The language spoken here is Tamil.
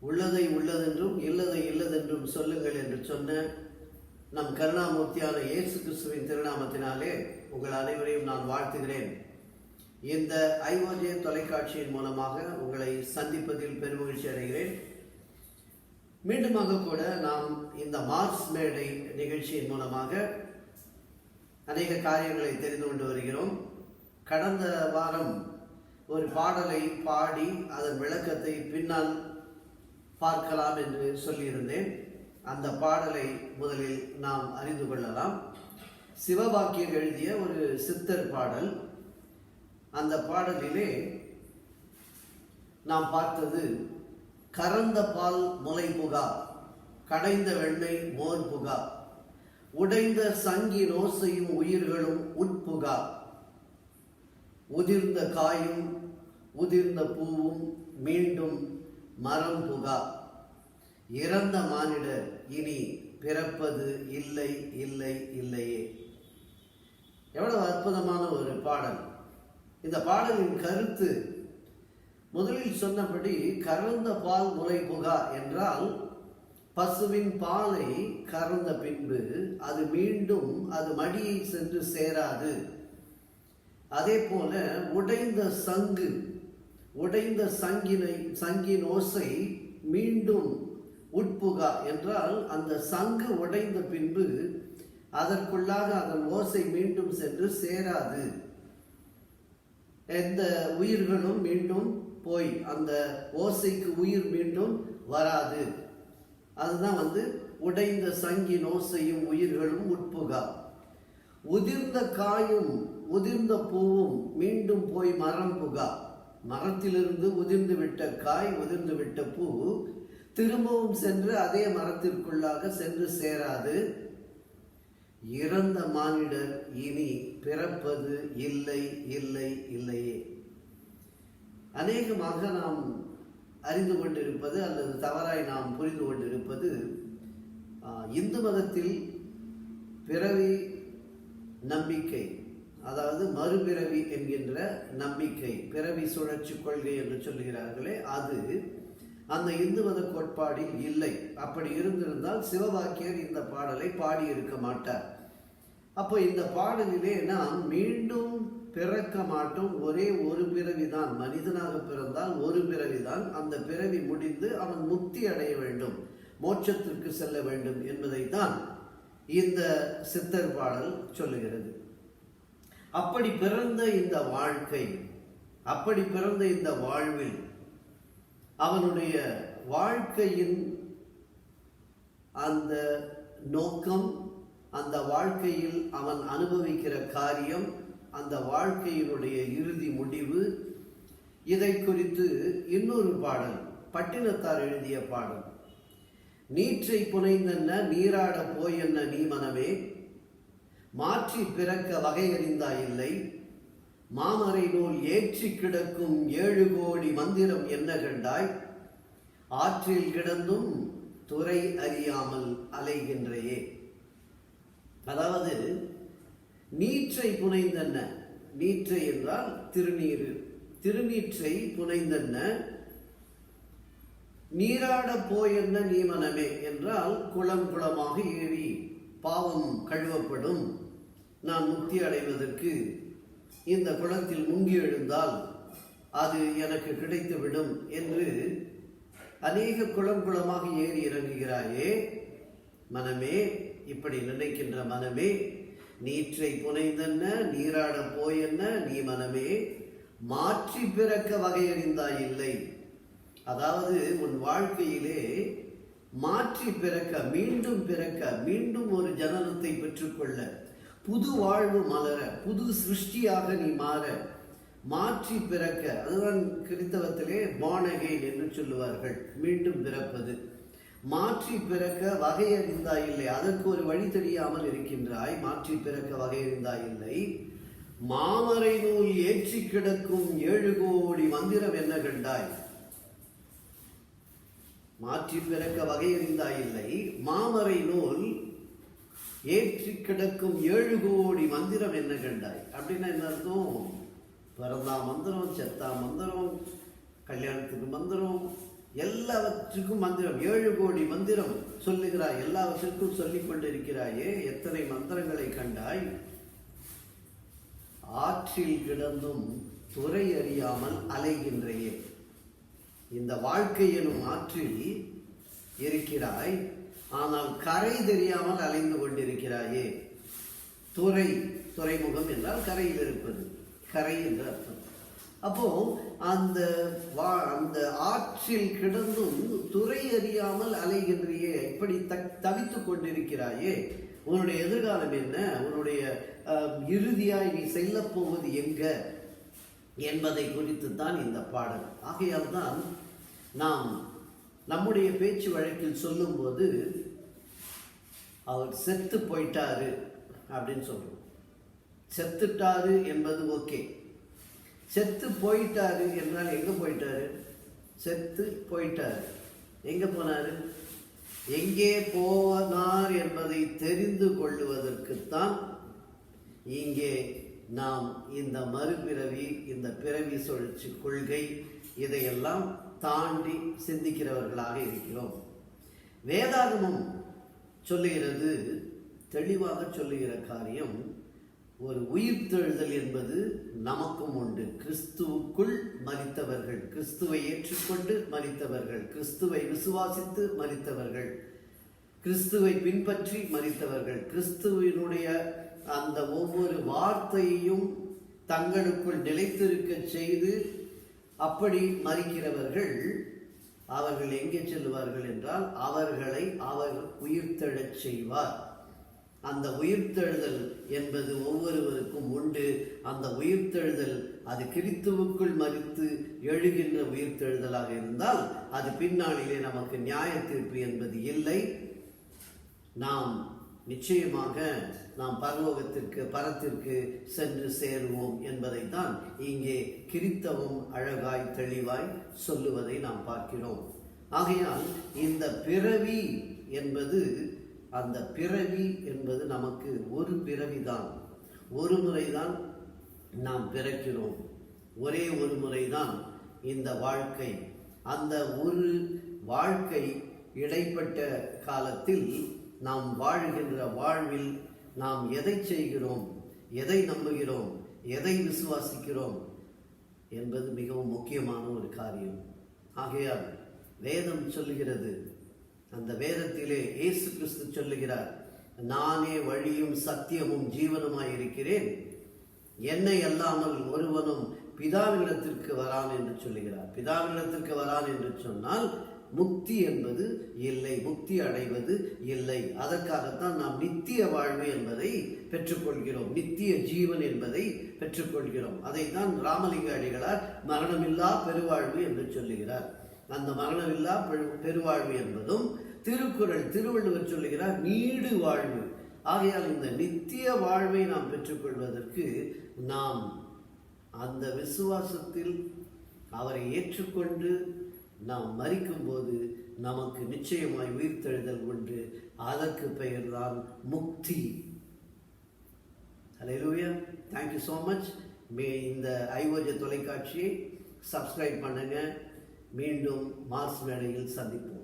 உள்ளதை உள்ளதென்றும் இல்லதை இல்லதென்றும் சொல்லுங்கள் என்று சொன்ன நம் கருணாமூர்த்தியான இயேசு கிறிஸ்துவின் திருநாமத்தினாலே உங்கள் அனைவரையும் நான் வாழ்த்துகிறேன். இந்த ஐஓஜே தொலைக்காட்சியின் மூலமாக உங்களை சந்திப்பதில் பெருமகிழ்ச்சி அடைகிறேன். மீண்டுமாக கூட நாம் இந்த மார்ஸ் மேடை நிகழ்ச்சியின் மூலமாக அநேக காரியங்களை தெரிந்து கொண்டு வருகிறோம். கடந்த வாரம் ஒரு பாடலை பாடி அதன் விளக்கத்தை பின்னால் பார்க்கலாம் என்று சொல்லியிருந்தேன். அந்த பாடலை முதலில் நாம் அறிந்து கொள்ளலாம். சிவபாக்கியம் எழுதிய ஒரு சித்தர் பாடல். அந்த பாடலிலே நாம் பார்த்தது கறந்த பால் முலை புகா கடைந்த வெண்ணெய் மோர் புகா உடைந்த சங்கி ரோசையும் உயிர்களும் உட்புகா உதிர்ந்த காயும் உதிர்ந்த பூவும் மீண்டும் மரம் புகா. இறந்த மானிடர் இனி பிறப்பது இல்லை இல்லை இல்லையே. எவ்வளவு அற்புதமான ஒரு பாடல். இந்த பாடலின் கருத்து முதலில் சொன்னபடி கறந்த பால் முறை புகா என்றால் பசுவின் பாலை கறந்த பின்பு அது மீண்டும் அது மடியை சென்று சேராது. அதே போல உடைந்த சங்கு உடைந்த சங்கினை சங்கின் ஓசை மீண்டும் உட்புகா என்றால் அந்த சங்கு உடைந்த பின்பு அதற்குள்ளாக அதன் ஓசை மீண்டும் சென்று சேராது. எந்த உயிர்களும் மீண்டும் போய் அந்த ஓசைக்கு உயிர் மீண்டும் வராது. அதுதான் வந்து உடைந்த சங்கின் ஓசையும் உயிர்களும் உட்புகா. உதிர்ந்த காயும் உதிர்ந்த பூவும் மீண்டும் போய் மரம் புகா. மரத்திலிருந்து உதிர்ந்து விட்ட காய் உதிர்ந்து விட்ட பூ திரும்பவும் சென்று அதே மரத்திற்குள்ளாக சென்று சேராது. இறந்த மானிடர் இனி பிறப்பது இல்லை இல்லை இல்லையே. அநேகமாக நாம் அறிந்து கொண்டிருப்பது அல்லது தவறாய் நாம் புரிந்து கொண்டிருப்பது இந்து மதத்தில் பிறவி நம்பிக்கை. அதாவது மறுபிறவி என்கின்ற நம்பிக்கை பிறவி சுழற்சி கொள்கை என்று சொல்கிறார்களே அது அந்த இந்து மத கோட்பாடில் இல்லை. அப்படி இருந்திருந்தால் சிவபாக்கியர் இந்த பாடலை பாடியிருக்க மாட்டார். அப்போ இந்த பாடலிலே நாம் மீண்டும் பிறக்க மாட்டோம். ஒரே ஒரு பிறவிதான். மனிதனாக பிறந்தால் ஒரு பிறவிதான். அந்த பிறவி முடிந்து அவன் முக்தி அடைய வேண்டும். மோட்சத்திற்கு செல்ல வேண்டும் என்பதை தான் இந்த சித்தர் பாடல் சொல்லுகிறது. அப்படி பிறந்த இந்த வாழ்க்கை அப்படி பிறந்த இந்த வாழ்வில் அவனுடைய வாழ்க்கையின் அந்த நோக்கம் அந்த வாழ்க்கையில் அவன் அனுபவிக்கிற காரியம் அந்த வாழ்க்கையினுடைய இறுதி முடிவு. இதை குறித்து இன்னொரு பாடல் பட்டினத்தார் எழுதிய பாடல். நீற்றை புனைந்தென்ன நீராட போயென்ன நீ மனமே? மாற்றி பிறக்க வகையறிந்தாயில்லை மாமரை நூல் ஏற்றி கிடக்கும் ஏழு கோடி மந்திரம் என்ன கண்டாய்? ஆற்றில் கிடந்தும் துறை அறியாமல் அலைகின்றையே. அதாவது நீற்றை புனைந்தன்ன? நீற்றை என்றால் திருநீரு திருநீற்றை புனைந்தன்ன? நீராட போயென்ன நீமனமே என்றால் குளம் குளமாக ஏறி பாவம் கழுவப்படும். நான் முக்தி அடைவதற்கு இந்த குளத்தில் முங்கி எழுந்தால் அது எனக்கு கிடைத்துவிடும் என்று அநேக குளம் குளமாக ஏறி இறங்குகிறாயே. மனமே இப்படி நினைக்கின்ற மனமே நீற்றை புனைந்தென்ன நீராட போயென்ன நீ மனமே மாற்றி பிறக்க வகையறிந்தாய் இல்லை. அதாவது உன் வாழ்க்கையிலே மாற்றி பிறக்க மீண்டும் பிறக்க மீண்டும் ஒரு ஜனனத்தை பெற்றுக்கொள்ள புது வாழ்வு மலர புது சிருஷ்டியாக நீ மாற மாற்றி பிறக்க. அதுதான் கிறித்தவத்திலே பானகை என்று சொல்லுவார்கள். மீண்டும் பிறப்பது. மாற்றி பிறக்க வகையறிந்தாய் இல்லை அதற்கு ஒரு வழி தெரியாமல் இருக்கின்றாய். மாற்றி பிறக்க வகையறிந்தாய் இல்லை மாமரை நூல் ஏற்றி கிடக்கும் ஏழு கோடி மந்திரம் என்ன கண்டாய்? மாற்றி பிறக்க வகையறிந்தாய் இல்லை மாமரை நூல் ஏற்றி கிடக்கும் ஏழு கோடி மந்திரம் என்ன கண்டாய்? அப்படின்னா என்ன அர்த்தம்? பிறந்தா மந்திரம் செத்தா மந்திரம் கல்யாணத்துக்கு மந்திரம் எல்லாவற்றுக்கும் மந்திரம். ஏழு கோடி மந்திரம் சொல்லுகிறாய் எல்லாவற்றிற்கும் சொல்லிக் கொண்டிருக்கிறாயே எத்தனை மந்திரங்களை கண்டாய்? ஆற்றில் கிடந்தும் துறை அறியாமல் அலைகின்றையே. இந்த வாழ்க்கை எனும் ஆற்றில் இருக்கிறாய். ஆனால் கரை தெரியாமல் அலைந்து கொண்டிருக்கிறாயே. துறை துறைமுகம் என்றால் கரையில் இருப்பது. கரை என்று அர்த்தம். அப்போ அந்த வா அந்த ஆற்றில் கிடந்தும் துறை அறியாமல் அலைகின்றியே இப்படி த தவித்து கொண்டிருக்கிறாயே. உன்னுடைய எதிர்காலம் என்ன? உன்னுடைய இறுதியாய் நீ செல்லப் போவது எங்க? என்பதை குறித்து தான் இந்த பாடல். ஆகையால் தான் நாம் நம்முடைய பேச்சு வழக்கில் சொல்லும்போது அவர் செத்து போயிட்டாரு அப்படின்னு சொல்கிறோம் செத்துட்டாரு என்பது ஓகே. செத்து போயிட்டாரு என்றால் எங்கே போயிட்டாரு? செத்து போயிட்டாரு. எங்கே போனாரு? எங்கே போனார் என்பதை தெரிந்து கொள்ளுவதற்குத்தான் இங்கே நாம் இந்த மறுபிறவி இந்த பிறவி சுழற்சி கொள்கை இதையெல்லாம் தாண்டி சிந்திக்கிறவர்களாக இருக்கிறோம். வேதாகமம் சொல்லுகிறது தெளிவாக சொல்லுகிற காரியம் ஒரு உயிர்த்தெழுதல் என்பது நமக்கும் உண்டு. கிறிஸ்துவுக்குள் மறித்தவர்கள் கிறிஸ்துவை ஏற்றுக்கொண்டு மறித்தவர்கள் கிறிஸ்துவை விசுவாசித்து மறித்தவர்கள் கிறிஸ்துவை பின்பற்றி மறித்தவர்கள் கிறிஸ்துவினுடைய அந்த ஒவ்வொரு வார்த்தையையும் தங்களுக்குள் நிலைத்திருக்க செய்து அப்படி மறிக்கிறவர்கள் அவர்கள் எங்கே செல்வார்கள் என்றால் அவர்களை அவர் உயிர்த்தெழச் செய்வார். அந்த உயிர்த்தெழுதல் என்பது ஒவ்வொருவருக்கும் உண்டு. அந்த உயிர்த்தெழுதல் அது கிறித்துவுக்குள் மறித்து எழுகின்ற உயிர்த்தெழுதலாக இருந்தால் அது பின்னாளிலே நமக்கு நியாய தீர்ப்பு என்பது இல்லை. நாம் நிச்சயமாக நாம் பரலோகத்திற்கு பரத்திற்கு சென்று சேருவோம் என்பதை தான் இங்கே கிறித்தவம் அழகாய் தெளிவாய் சொல்லுவதை நாம் பார்க்கிறோம். ஆகையால் இந்த பிறவி என்பது அந்த பிறவி என்பது நமக்கு ஒரு பிறவிதான். ஒரு முறைதான் நாம் பிறக்கிறோம். ஒரே ஒரு முறைதான் இந்த வாழ்க்கை. அந்த ஒரு வாழ்க்கை இடைப்பட்ட காலத்தில் நாம் வாழ்கின்ற வாழ்வில் நாம் எதை செய்கிறோம்? எதை நம்புகிறோம்? எதை விசுவாசிக்கிறோம்? என்பது மிகவும் முக்கியமான ஒரு காரியம். ஆகையால் வேதம் சொல்லுகிறது. அந்த வேதத்திலே இயேசு கிறிஸ்து சொல்லுகிறார் நானே வழியும் சத்தியமும் ஜீவனுமாய் இருக்கிறேன். என்னை அல்லாமல் ஒருவனும் பிதாவினிடத்திற்கு வரான் என்று சொல்லுகிறார். பிதாவினிடத்திற்கு வரான் என்று சொன்னால் முக்தி என்பது இல்லை முக்தி அடைவது இல்லை. அதற்காகத்தான் நாம் நித்திய வாழ்வு என்பதை பெற்றுக்கொள்கிறோம் நித்திய ஜீவன் என்பதை பெற்றுக்கொள்கிறோம். அதைத்தான் ராமலிங்க அடிகளார் மரணமில்லா பெருவாழ்வு என்று சொல்லுகிறார். அந்த மரணமில்லா பெரு- பெருவாழ்வு என்பதும் திருக்குறள் திருவள்ளுவர் சொல்லுகிறார் நீடு வாழ்வு. ஆகையால் இந்த நித்திய வாழ்வை நாம் பெற்றுக்கொள்வதற்கு நாம் அந்த விசுவாசத்தில் அவரை ஏற்றுக்கொண்டு நாம் மறிக்கும்போது நமக்கு நிச்சயமாய் உயிர்த்தெழுதல் உண்டு அதற்கு பெயர்தான் முக்தி. Hallelujah thank you so much மே இந்த ஐஓஜ தொலைக்காட்சியை சப்ஸ்கிரைப் பண்ணுங்க. மீண்டும் மார்ச் மேடையில் சந்திப்போம்.